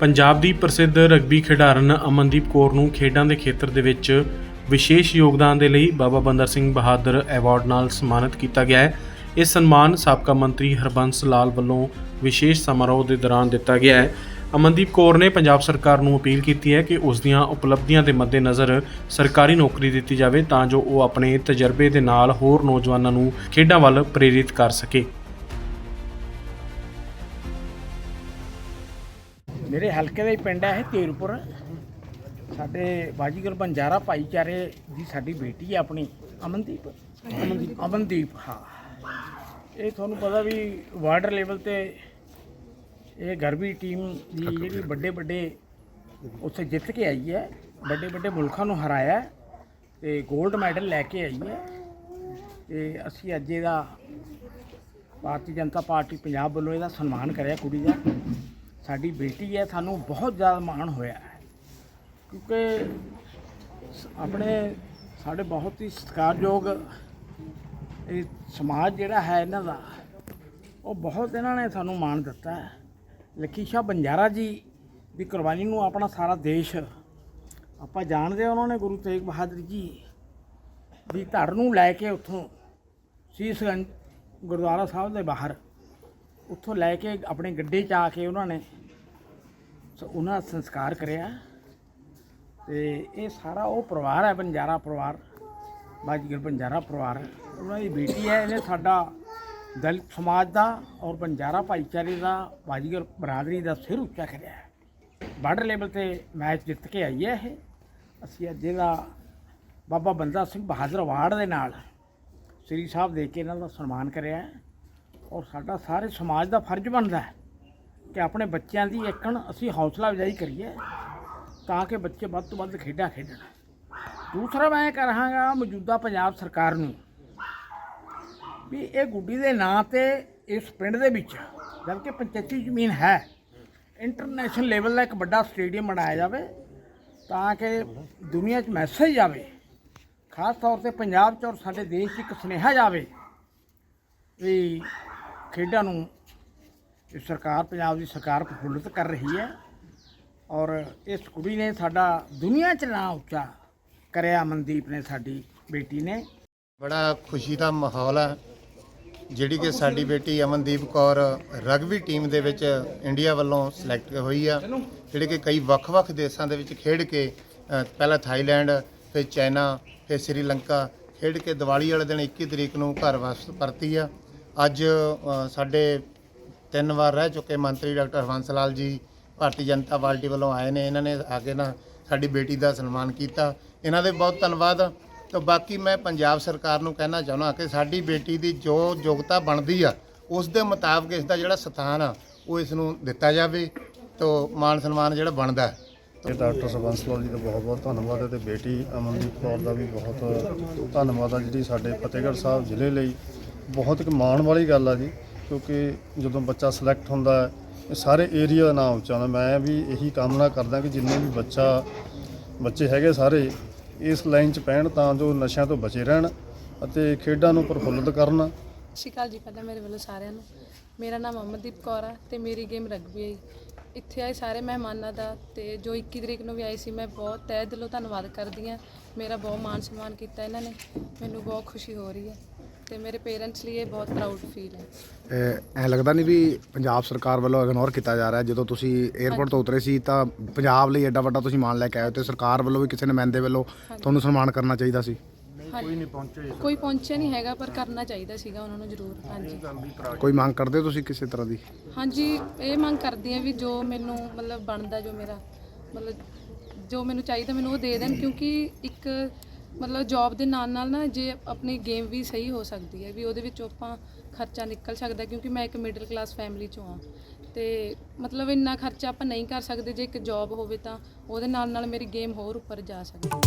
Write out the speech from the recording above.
ਪੰਜਾਬ ਦੀ ਪ੍ਰਸਿੱਧ ਰਗਬੀ ਖਿਡਾਰਨ ਅਮਨਦੀਪ ਕੌਰ ਨੂੰ ਖੇਡਾਂ ਦੇ ਖੇਤਰ ਦੇ ਵਿੱਚ ਵਿਸ਼ੇਸ਼ ਯੋਗਦਾਨ ਦੇ ਲਈ ਬਾਬਾ ਬੰਦਰ ਸਿੰਘ ਬਹਾਦਰ ਐਵਾਰਡ ਨਾਲ ਸਨਮਾਨਿਤ ਕੀਤਾ ਗਿਆ ਹੈ। ਇਹ ਸਨਮਾਨ ਸਾਬਕਾ ਮੰਤਰੀ ਹਰਬੰਸ ਲਾਲ ਵੱਲੋਂ ਵਿਸ਼ੇਸ਼ ਸਮਾਰੋਹ ਦੇ ਦੌਰਾਨ ਦਿੱਤਾ ਗਿਆ ਹੈ। ਅਮਨਦੀਪ ਕੌਰ ਨੇ ਪੰਜਾਬ ਸਰਕਾਰ ਨੂੰ ਅਪੀਲ ਕੀਤੀ ਹੈ ਕਿ ਉਸ ਦੀਆਂ ਉਪਲਬਧੀਆਂ ਦੇ ਮੱਦੇਨਜ਼ਰ ਸਰਕਾਰੀ ਨੌਕਰੀ ਦਿੱਤੀ ਜਾਵੇ ਤਾਂ ਜੋ ਉਹ ਆਪਣੇ ਤਜਰਬੇ ਦੇ ਨਾਲ ਹੋਰ ਨੌਜਵਾਨਾਂ ਨੂੰ ਖੇਡਾਂ ਵੱਲ ਪ੍ਰੇਰਿਤ ਕਰ ਸਕੇ। ਮੇਰੇ ਹਲਕੇ ਦਾ ਹੀ ਪਿੰਡ ਹੈ ਇਹ ਤੇਰਪੁਰ। ਸਾਡੇ ਬਾਜੀਗਰ ਬੰਜਾਰਾ ਭਾਈਚਾਰੇ ਦੀ ਸਾਡੀ ਬੇਟੀ ਹੈ ਆਪਣੀ ਅਮਨਦੀਪ। ਅਮਨਦੀਪ। ਅਮਨਦੀਪ ਹਾਂ। ਇਹ ਤੁਹਾਨੂੰ ਪਤਾ ਵੀ ਵਾਰਡਰ ਲੈਵਲ ਤੇ ਇਹ ਗਰਬੀ ਟੀਮ ਦੀ ਜਿਹੜੀ ਵੱਡੇ ਵੱਡੇ ਉੱਥੇ ਜਿੱਤ ਕੇ ਆਈ ਹੈ ਵੱਡੇ ਵੱਡੇ ਮੁਲਕਾਂ ਨੂੰ ਹਰਾਇਆ ਹੈ ਤੇ 골ਡ ਮੈਡਲ ਲੈ ਕੇ ਆਈ ਹੈ। ਤੇ ਅਸੀਂ ਅੱਜ ਇਹਦਾ ਭਾਰਤੀ ਜਨਤਾ ਪਾਰਟੀ ਪੰਜਾਬ ਵੱਲੋਂ ਇਹਦਾ ਸਨਮਾਨ ਕਰਿਆ ਕੁੜੀ ਦਾ। ਸਾਡੀ ਬੇਟੀ ਹੈ, ਸਾਨੂੰ ਬਹੁਤ ਜ਼ਿਆਦਾ ਮਾਣ ਹੋਇਆ ਹੈ। ਕਿਉਂਕਿ ਸ- ਆਪਣੇ ਸਾਡੇ ਬਹੁਤ ਹੀ ਸਤਿਕਾਰਯੋਗ ਇਹ ਸਮਾਜ ਜਿਹੜਾ ਹੈ ਇਹਨਾਂ ਦਾ, ਉਹ ਬਹੁਤ ਇਹਨਾਂ ਨੇ ਸਾਨੂੰ ਮਾਣ ਦਿੱਤਾ ਹੈ। ਲੱਖੀ ਸ਼ਾਹ ਬੰਜਾਰਾ ਜੀ ਦੀ ਕੁਰਬਾਨੀ ਨੂੰ ਆਪਣਾ ਸਾਰਾ ਦੇਸ਼, ਆਪਾਂ ਜਾਣਦੇ ਹਾਂ ਉਹਨਾਂ ਨੇ ਗੁਰੂ ਤੇਗ ਬਹਾਦਰ ਜੀ ਦੀ ਧੜ ਨੂੰ ਲੈ ਕੇ ਉੱਥੋਂ ਸੀਸਗੰਜ ਗੁਰਦੁਆਰਾ ਸਾਹਿਬ ਦੇ ਬਾਹਰ ਉੱਥੋਂ ਲੈ ਕੇ ਆਪਣੇ ਗੱਡੇ 'ਚ ਆ ਕੇ ਉਹਨਾਂ ਨੇ ਸੋ ਉਹਨਾਂ ਦਾ ਸੰਸਕਾਰ ਕਰਿਆ। ਤੇ ਇਹ ਸਾਰਾ ਉਹ ਪਰਿਵਾਰ ਹੈ ਬੰਜਾਰਾ ਪਰਿਵਾਰ, ਬਾਜੀਗਰ ਬੰਜਾਰਾ ਪਰਿਵਾਰ ਉਹਨਾਂ ਦੀ ਬੇਟੀ ਹੈ, ਇਹਨੇ ਸਾਡਾ ਦਲਿਤ ਸਮਾਜ ਦਾ ਔਰ ਬੰਜਾਰਾ ਭਾਈਚਾਰੇ ਦਾ, ਬਾਜੀਗਰ ਬਰਾਦਰੀ ਦਾ ਸਿਰ ਉੱਚਾ ਕਰਿਆ ਹੈ। ਬਾਰਡਰ ਲੈਵਲ ਤੇ ਮੈਚ ਜਿੱਤ ਕੇ ਆਈ ਹੈ ਇਹ। ਅਸੀਂ ਅੱਜ ਇਹਦਾ ਬਾਬਾ ਬੰਦਾ ਸਿੰਘ ਬਹਾਦਰ ਅਵਾਰਡ ਦੇ ਨਾਲ ਸ੍ਰੀ ਸਾਹਿਬ ਦੇ ਕੇ ਇਹਨਾਂ ਦਾ ਸਨਮਾਨ ਕਰਿਆ ਹੈ। ਔਰ ਸਾਡਾ ਸਾਰੇ ਸਮਾਜ ਦਾ ਫਰਜ਼ ਬਣਦਾ ਹੈ ਕਿ ਆਪਣੇ ਬੱਚਿਆਂ ਦੀ ਇੱਕਣ ਅਸੀਂ ਹੌਸਲਾ ਅਫਜ਼ਾਈ ਕਰੀਏ ਤਾਂ ਕਿ ਬੱਚੇ ਵੱਧ ਤੋਂ ਵੱਧ ਖੇਡਾਂ ਖੇਡਣ। ਦੂਸਰਾ ਮੈਂ ਕਰਾਂਗਾ ਮੌਜੂਦਾ ਪੰਜਾਬ ਸਰਕਾਰ ਨੂੰ ਵੀ ਇਹ ਗੁੱਡੀ ਦੇ ਨਾਂ ਤੇ ਇਸ ਪਿੰਡ ਦੇ ਵਿੱਚ ਜਦਕਿ ਪੰਚਾਇਤੀ ਜ਼ਮੀਨ ਹੈ ਇੰਟਰਨੈਸ਼ਨਲ ਲੈਵਲ ਦਾ ਇੱਕ ਵੱਡਾ ਸਟੇਡੀਅਮ ਬਣਾਇਆ ਜਾਵੇ ਤਾਂ ਕਿ ਦੁਨੀਆ 'ਚ ਮੈਸੇਜ ਜਾਵੇ ਖਾਸ ਤੌਰ ਤੇ ਪੰਜਾਬ 'ਚ ਔਰ ਸਾਡੇ ਦੇਸ਼ 'ਚ ਇੱਕ ਸੁਨੇਹਾ ਜਾਵੇ ਵੀ ਖੇਡਾਂ ਨੂੰ ਇਹ ਸਰਕਾਰ ਪੰਜਾਬ ਦੀ ਸਰਕਾਰ ਪ੍ਰਫੁੱਲਤ ਕਰ ਰਹੀ ਹੈ ਔਰ ਇਸ ਕੁੜੀ ਨੇ ਸਾਡਾ ਦੁਨੀਆ 'ਚ ਨਾਂ ਉੱਚਾ ਕਰਿਆ, ਮਨਦੀਪ ਨੇ ਸਾਡੀ ਬੇਟੀ ਨੇ। ਬੜਾ ਖੁਸ਼ੀ ਦਾ ਮਾਹੌਲ ਹੈ, ਜਿਹੜੀ ਕਿ ਸਾਡੀ ਬੇਟੀ ਅਮਨਦੀਪ ਕੌਰ ਰਗਬੀ ਟੀਮ ਦੇ ਵਿੱਚ ਇੰਡੀਆ ਵੱਲੋਂ ਸਿਲੈਕਟ ਹੋਈ ਆ, ਜਿਹੜੇ ਕਿ ਕਈ ਵੱਖ-ਵੱਖ ਦੇਸ਼ਾਂ ਦੇ ਵਿੱਚ ਖੇਡ ਕੇ ਪਹਿਲਾਂ ਥਾਈਲੈਂਡ, ਫਿਰ ਚਾਈਨਾ, ਫਿਰ ਸ੍ਰੀਲੰਕਾ ਖੇਡ ਕੇ ਦੀਵਾਲੀ ਵਾਲੇ ਦਿਨ 21 ਤਰੀਕ ਨੂੰ ਘਰ ਵਾਪਸ ਪਰਤੀ ਆ। ਅੱਜ ਸਾਡੇ ਤਿੰਨ ਵਾਰ ਰਹਿ ਚੁੱਕੇ ਮੰਤਰੀ ਡਾਕਟਰ ਹਰਵੰਸ ਲਾਲ ਜੀ, ਭਾਰਤੀ ਜਨਤਾ ਪਾਰਟੀ ਵੱਲੋਂ ਆਏ ਨੇ, ਇਹਨਾਂ ਨੇ ਆ ਕੇ ਨਾ ਸਾਡੀ ਬੇਟੀ ਦਾ ਸਨਮਾਨ ਕੀਤਾ। ਇਹਨਾਂ ਦੇ ਬਹੁਤ ਧੰਨਵਾਦ। ਤੇ ਬਾਕੀ ਮੈਂ ਪੰਜਾਬ ਸਰਕਾਰ ਨੂੰ ਕਹਿਣਾ ਚਾਹੁੰਦਾ ਕਿ ਸਾਡੀ ਬੇਟੀ ਦੀ ਜੋ ਯੋਗਤਾ ਬਣਦੀ ਆ, ਉਸ ਦੇ ਮੁਤਾਬਕ ਇਸ ਦਾ ਜਿਹੜਾ ਸਥਾਨ ਆ, ਉਹ ਇਸ ਨੂੰ ਦਿੱਤਾ ਜਾਵੇ। ਤੋ ਮਾਨ ਸਨਮਾਨ ਜਿਹੜਾ ਬਣਦਾ ਤੇ ਡਾਕਟਰ ਸਰਬੰਸ ਲਾਲ ਜੀ ਦਾ ਬਹੁਤ ਬਹੁਤ ਧੰਨਵਾਦ ਹੈ ਤੇ ਬੇਟੀ ਅਮਨਦੀਪ ਕੌਰ ਦਾ ਵੀ ਬਹੁਤ ਧੰਨਵਾਦ ਆ, ਜਿਹੜੀ ਸਾਡੇ ਫਤਿਹਗੜ੍ਹ ਸਾਹਿਬ ਜ਼ਿਲ੍ਹੇ ਲਈ ਬਹੁਤ ਇੱਕ ਮਾਣ ਵਾਲੀ ਗੱਲ ਆ ਜੀ, ਕਿਉਂਕਿ ਜਦੋਂ ਬੱਚਾ ਸਿਲੈਕਟ ਹੁੰਦਾ ਹੈ, ਇਹ ਸਾਰੇ ਏਰੀਆ ਦਾ ਨਾਮ ਉੱਚਾ ਹੁੰਦਾ ਮੈਂ ਵੀ ਇਹੀ ਕਾਮਨਾ ਕਰਦਾ ਕਿ ਜਿੰਨੇ ਵੀ ਬੱਚਾ, ਬੱਚੇ ਹੈਗੇ ਸਾਰੇ, ਇਸ ਲਾਈਨ 'ਚ ਪੈਣ ਤਾਂ ਜੋ ਨਸ਼ਿਆਂ ਤੋਂ ਬਚੇ ਰਹਿਣ ਅਤੇ ਖੇਡਾਂ ਨੂੰ ਪ੍ਰਫੁੱਲਤ ਕਰਨ। ਸਤਿ ਸ਼੍ਰੀ ਅਕਾਲ ਜੀ, ਪਹਿਲਾਂ ਮੇਰੇ ਵੱਲੋਂ ਸਾਰਿਆਂ ਨੂੰ। ਮੇਰਾ ਨਾਮ ਅਮਨਦੀਪ ਕੌਰ ਆ ਤੇ ਮੇਰੀ ਗੇਮ ਰਗਬੀ ਹੈ ਇੱਥੇ ਆਏ ਸਾਰੇ ਮਹਿਮਾਨਾਂ ਦਾ ਤੇ ਜੋ 21 ਤਰੀਕ ਨੂੰ ਵੀ ਆਏ ਸੀ, ਮੈਂ ਬਹੁਤ ਤਹਿ ਦਿਲੋਂ ਧੰਨਵਾਦ ਕਰਦੀ ਆ। ਮੇਰਾ ਬਹੁਤ ਮਾਣ ਸਨਮਾਨ ਕੀਤਾ ਇਹਨਾਂ ਨੇ। ਮੈਨੂੰ ਬਹੁਤ ਖੁਸ਼ੀ ਹੋ ਰਹੀ ਹੈ ਤੇ ਮੇਰੇ ਪੇਰੈਂਟਸ ਲਈ ਇਹ ਬਹੁਤ ਪ੍ਰਾਊਡ ਫੀਲ ਹੈ। ਐ ਲੱਗਦਾ ਨਹੀਂ ਵੀ ਪੰਜਾਬ ਸਰਕਾਰ ਵੱਲੋਂ ਇਗਨੋਰ ਕੀਤਾ ਜਾ ਰਿਹਾ ਜਦੋਂ ਤੁਸੀਂ 에ਅਰਪੋਰਟ ਤੋਂ ਉਤਰੇ ਸੀ ਤਾਂ ਪੰਜਾਬ ਲਈ ਐਡਾ ਵੱਡਾ ਤੁਸੀਂ ਮਾਣ ਲੈ ਕੇ ਆਏ ਹੋ ਤੇ ਸਰਕਾਰ ਵੱਲੋਂ ਵੀ ਕਿਸੇ ਨੁਮਾਇੰਦੇ ਵੱਲੋਂ ਤੁਹਾਨੂੰ ਸਨਮਾਨ ਕਰਨਾ ਚਾਹੀਦਾ ਸੀ? ਕੋਈ ਨਹੀਂ ਪਹੁੰਚਿਆ ਕੋਈ ਪਹੁੰਚਿਆ ਨਹੀਂ ਹੈਗਾ ਪਰ ਕਰਨਾ ਚਾਹੀਦਾ ਸੀਗਾ ਉਹਨਾਂ ਨੂੰ ਜ਼ਰੂਰ ਹਾਂਜੀ। ਕੋਈ ਮੰਗ ਕਰਦੇ ਹੋ ਤੁਸੀਂ ਕਿਸੇ ਤਰ੍ਹਾਂ ਦੀ? ਹਾਂਜੀ ਇਹ ਮੰਗ ਕਰਦੀ ਆ ਵੀ ਜੋ ਮੈਨੂੰ ਮਤਲਬ ਬਣਦਾ ਜੋ ਮੇਰਾ ਮਤਲਬ ਜੋ ਮੈਨੂੰ ਚਾਹੀਦਾ ਮੈਨੂੰ ਉਹ ਦੇ ਦੇਣ ਕਿਉਂਕਿ ਇੱਕ ਮਤਲਬ ਜੌਬ ਦੇ ਨਾਲ ਨਾਲ ਨਾ ਜੇ ਆਪਣੀ ਗੇਮ ਵੀ ਸਹੀ ਹੋ ਸਕਦੀ ਹੈ, ਵੀ ਉਹਦੇ ਵਿੱਚੋਂ ਆਪਾਂ ਖਰਚਾ ਨਿਕਲ ਸਕਦਾ ਕਿਉਂਕਿ ਮੈਂ ਇੱਕ ਮਿਡਲ ਕਲਾਸ ਫੈਮਿਲੀ ਚੋਂ ਆ ਤੇ ਮਤਲਬ ਇੰਨਾ ਖਰਚਾ ਆਪਾਂ ਨਹੀਂ ਕਰ ਸਕਦੇ, ਜੇ ਇੱਕ ਜੌਬ ਹੋਵੇ ਤਾਂ ਉਹਦੇ ਨਾਲ ਨਾਲ ਮੇਰੀ ਗੇਮ ਹੋਰ ਉੱਪਰ ਜਾ ਸਕਦੀ ਹੈ।